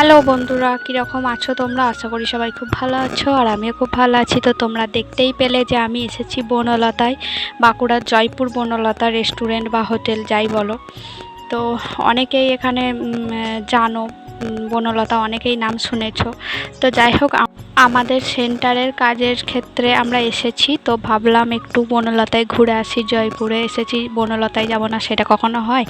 Hello বন্ধুরা, কীরকম আছো তোমরা? আশা করি সবাই খুব ভালো আছো, আর আমিও খুব ভালো আছি। তো তোমরা দেখতেই পেলে যে আমি এসেছি বনলতায়, বাঁকুড়ার জয়পুর বনলতা রেস্টুরেন্ট বা হোটেল, যাই বলো। তো অনেকেই এখানে জানো বনলতা, অনেকেই নাম শুনেছ। তো যাই হোক আমাদের সেন্টারের কাজের ক্ষেত্রে আমরা এসেছি। তো ভাবলাম একটু বনলতায় ঘুরে আসি, জয়পুরে এসেছি। বনলতায় যাব না, সেটা কখনো হয়?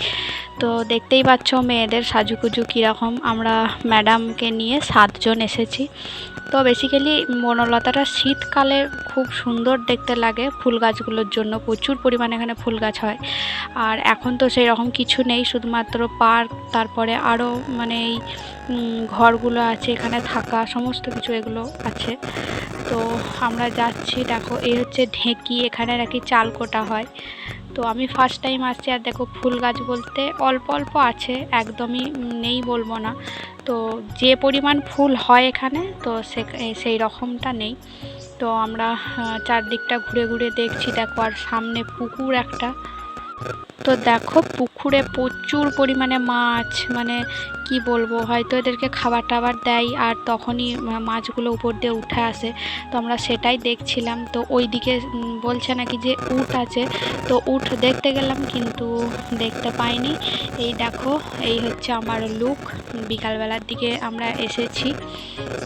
তো দেখতেই পাচ্ছ মেয়েদের সাজুগুজু কীরকম। আমরা ম্যাডামকে নিয়ে সাতজন এসেছি। তো বেসিক্যালি বনলতাটা শীতকালে খুব সুন্দর দেখতে লাগে ফুল গাছগুলোর জন্য। প্রচুর পরিমাণে এখানে ফুল গাছ হয়। আর এখন তো সেই রকম কিছু নেই, শুধুমাত্র পার্ক, তারপরে আরও মানে এই ঘরগুলো আছে এখানে থাকা, সমস্ত কিছু এগুলো আছে। তো আমরা যাচ্ছি, দেখো, এই হচ্ছে ঢেঁকি, এখানে নাকি চাল কোটা হয়। তো আমি ফার্স্ট টাইম আসছি আর দেখো ফুল গাছ বলতে অল্প অল্প আছে, একদমই নেই বলব না। তো যে পরিমাণ ফুল হয় এখানে, তো সে, সেই রকমটা নেই। তো আমরা চারদিকটা ঘুরে ঘুরে দেখছি, দেখো আর সামনে পুকুর একটা। তো দেখো পুকুরে প্রচুর পরিমাণে মাছ মানে কি বলব? হয়তো এদেরকে খাবার টাবার দেয় আর তখনই মাছগুলো উপর দিয়ে উঠে আসে। তো আমরা সেটাই দেখছিলাম। তো ওইদিকে উম, বলছে নাকি যে উট আছে। তো উট দেখতে গেলাম কিন্তু দেখতে পাইনি। এই দেখো এই হচ্ছে আমার লুক বিকালবেলার দিকে আমরা এসেছি।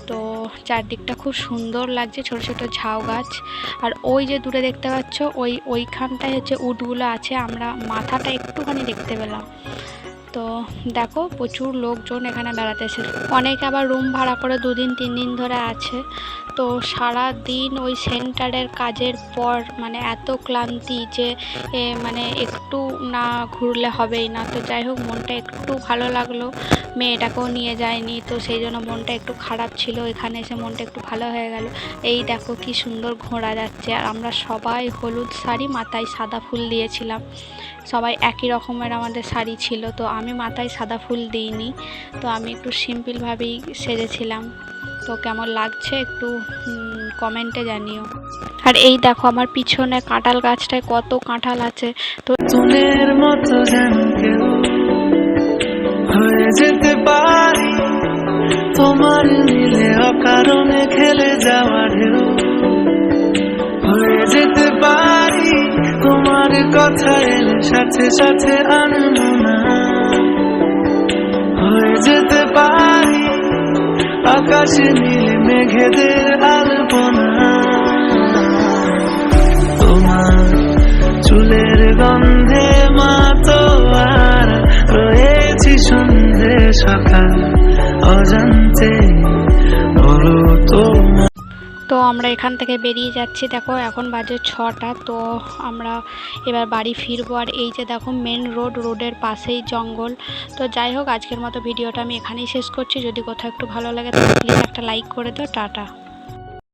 তো চারদিকটা খুব সুন্দর লাগছে ছোট ছোট ঝাউ গাছ। আর ওই যে দূরে দেখতে পাচ্ছ ওই ওইখানটায় হচ্ছে উটগুলো আছে। আমরা মাথাটা একটুখানি দেখতে পেলাম। তো দেখো প্রচুর লোকজন এখানে বেড়াতে এসেছে। অনেকে আবার রুম ভাড়া করে দুদিন তিন দিন ধরে আছে। তো সারা দিন ওই সেন্টারের কাজের পর মানে এত ক্লান্তি যে মানে একটু না ঘুরলে হবেই না। তো যাই হোক, মনটা একটু ভালো লাগল। মেয়েটাকেও নিয়ে যায়নি, তো সেই জন্য মনটা একটু খারাপ ছিল। এখানে এসে মনটা একটু ভালো হয়ে গেল। এই দেখো কি সুন্দর ঘোরা যাচ্ছে। আর আমরা সবাই হলুদ শাড়ি, মাথায় সাদা ফুল দিয়েছিলাম। সবাই একই রকমের আমাদের শাড়ি ছিল। তো আমি মাথায় সাদা ফুল দিইনি। তো আমি একটু সিম্পলভাবেই সেজেছিলাম। তো কেমন লাগছে একটু কমেন্টে জানিও। আর এই দেখো আমার পিছনে কাঁঠাল গাছটায় কত কাঁঠাল আছে। তো মতো হয়ে যেতে পারি। তোমার মিলে অকারণে খেলে যাওয়া হয়ে যেতে পারি। তোমার কথা এলে সাথে সাথে আনব না। হয়ে যেতে পারি। আকাশে নীলে মেঘেদের আলপনা। তোমার চুলের গন্ধে মা তো আর রয়েছি সন্ধে সকাল। আমরা এখান থেকে বেরিয়ে যাচ্ছি। দেখো, এখন বাজে ছটা, তো আমরা এবার বাড়ি ফিরবো। আর এই যে দেখো মেন রোড রোডের পাশেই জঙ্গল। তো যাই হোক, আজকের মতো ভিডিওটা আমি এখানেই শেষ করছি। যদি কোথাও একটু ভালো লাগে তাহলে প্লিজ একটা লাইক করে দাও। টাটা।